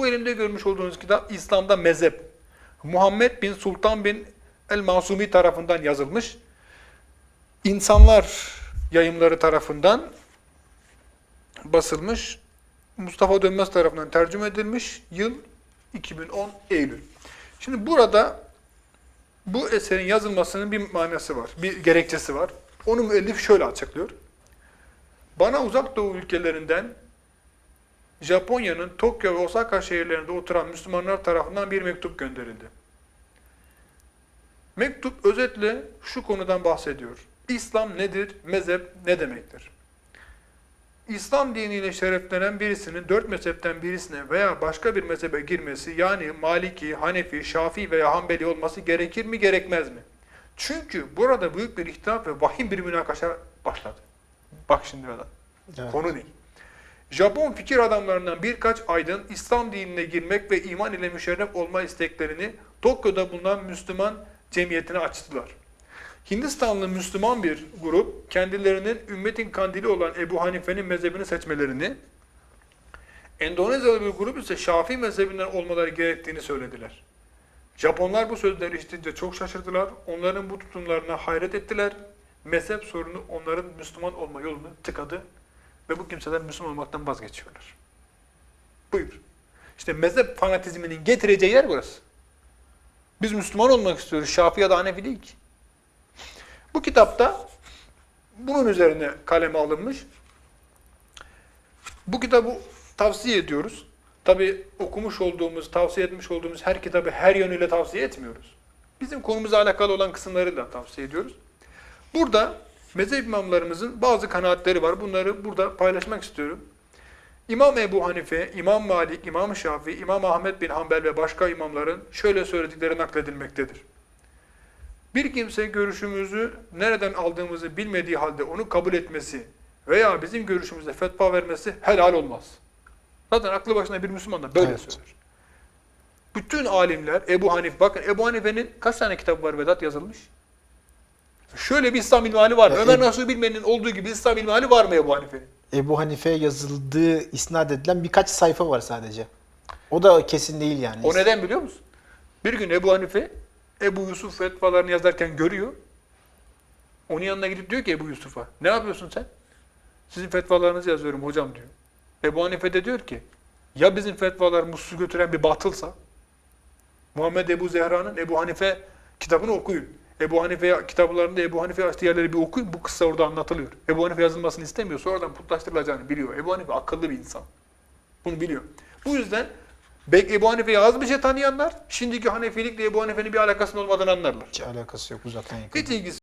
Bu elimde görmüş olduğunuz kitap İslam'da mezhep. Muhammed bin Sultan bin el-Masumi tarafından yazılmış. İnsanlar yayımları tarafından basılmış. Mustafa Dönmez tarafından tercüme edilmiş. Yıl 2010 Eylül. Şimdi burada bu eserin yazılmasının bir manası var, bir gerekçesi var. Onu müellif şöyle açıklıyor. Bana uzak doğu ülkelerinden Japonya'nın Tokyo ve Osaka şehirlerinde oturan Müslümanlar tarafından bir mektup gönderildi. Mektup özetle şu konudan bahsediyor. İslam nedir? Mezhep ne demektir? İslam diniyle şereflenen birisinin dört mezhepten birisine veya başka bir mezhebe girmesi yani Maliki, Hanefi, Şafii veya Hanbeli olması gerekir mi gerekmez mi? Çünkü burada büyük bir ihtilaf ve vahim bir münakaşa başladı. Bak şimdi Vedat. Evet. Konu değil. Japon fikir adamlarından birkaç aydın İslam dinine girmek ve iman ile müşerref olma isteklerini Tokyo'da bulunan Müslüman cemiyetine açtılar. Hindistanlı Müslüman bir grup kendilerinin ümmetin kandili olan Ebu Hanife'nin mezhebini seçmelerini, Endonezyalı bir grup ise Şafii mezhebinden olmaları gerektiğini söylediler. Japonlar bu sözleri işitince çok şaşırdılar. Onların bu tutumlarına hayret ettiler. Mezhep sorunu onların Müslüman olma yolunu tıkadı ve bu kimseler Müslüman olmaktan vazgeçiyorlar. Buyur. İşte mezhep fanatizminin getireceği yer burası. Biz Müslüman olmak istiyoruz. Şafii ya da Hanefi değil ki. Bu kitapta bunun üzerine kaleme alınmış. Bu kitabı tavsiye ediyoruz. Tabi okumuş olduğumuz, tavsiye etmiş olduğumuz her kitabı her yönüyle tavsiye etmiyoruz. Bizim konumuzla alakalı olan kısımları da tavsiye ediyoruz. Burada mezhep imamlarımızın bazı kanaatleri var. Bunları burada paylaşmak istiyorum. İmam Ebu Hanife, İmam Malik, İmam Şafii, İmam Ahmet bin Hanbel ve başka imamların şöyle söyledikleri nakledilmektedir. Bir kimse görüşümüzü nereden aldığımızı bilmediği halde onu kabul etmesi veya bizim görüşümüzde fetva vermesi helal olmaz. Zaten aklı başında bir Müslüman da böyle Evet. söyler. Bütün alimler, Ebu Hanife, bakın Ebu Hanife'nin kaç tane kitabı var Vedat yazılmış? Şöyle bir İslam ilmihali var mı? Ya, Ömer Ebu- Nasuhi Bilmen'in olduğu gibi İslam ilmihali var mı Ebu Hanife'nin? Ebu Hanife'ye yazıldığı isnat edilen birkaç sayfa var sadece. O da kesin değil yani. O neden biliyor musun? Bir gün Ebu Hanife, Ebu Yusuf fetvalarını yazarken görüyor. Onun yanına gidip diyor ki Ebu Yusuf'a, ne yapıyorsun sen? Sizin fetvalarınızı yazıyorum hocam diyor. Ebu Hanife de diyor ki, ya bizim fetvalar mutsuz götüren bir batılsa, Muhammed Ebu Zehra'nın Ebu Hanife kitabını okuyun. Ebu Hanife kitaplarında Ebu Hanife açtığı yerleri bir okuyun. Bu kıssa orada anlatılıyor. Ebu Hanife yazılmasını istemiyor. Sonradan putlaştırılacağını biliyor. Ebu Hanife akıllı bir insan. Bunu biliyor. Bu yüzden Ebu Hanife'yi az bir şey tanıyanlar, şimdiki Hanefilikle Ebu Hanife'nin bir alakasının olmadığını anlarlar. Hiç alakası yok uzaktan yakın. Hiç ilgisi